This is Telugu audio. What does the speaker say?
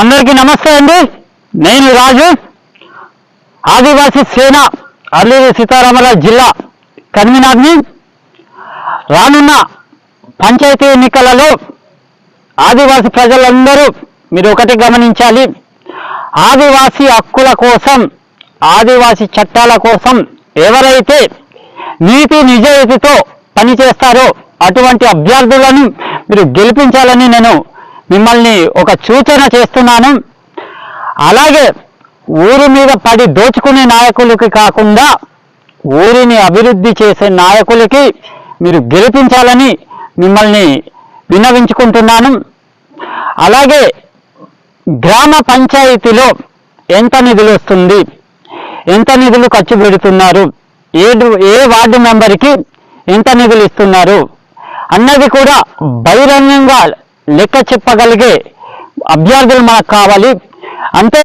అందరికీ నమస్తే అండి. నేను రాజు. ఆదివాసీ సేన అల్లూరి సీతారామరాజు జిల్లా కన్వీనర్ని. రానున్న పంచాయతీ ఎన్నికలలో ఆదివాసీ ప్రజలందరూ మీరు ఒకటి గమనించాలి. ఆదివాసీ హక్కుల కోసం ఆదివాసీ చట్టాల కోసం ఎవరైతే నీతి నిజాయితీతో పనిచేస్తారో అటువంటి అభ్యర్థులను మీరు గెలిపించాలని నేను మిమ్మల్ని ఒక సూచన చేస్తున్నాను. అలాగే ఊరి మీద పడి దోచుకునే నాయకులకి కాకుండా ఊరిని అభివృద్ధి చేసే నాయకులకి మీరు గెలిపించాలని మిమ్మల్ని విన్నవించుకుంటున్నాను. అలాగే గ్రామ పంచాయతీలో ఎంత నిధులు వస్తుంది? ఎంత నిధులు ఖర్చు పెడుతున్నారు? ఏ ఏ వార్డు మెంబర్కి ఎంత నిధులు ఇస్తున్నారు? అన్నది కూడా బహిరంగంగా లెక్క చెప్పగలిగే అభ్యర్థులు మనకు కావాలి. అంతే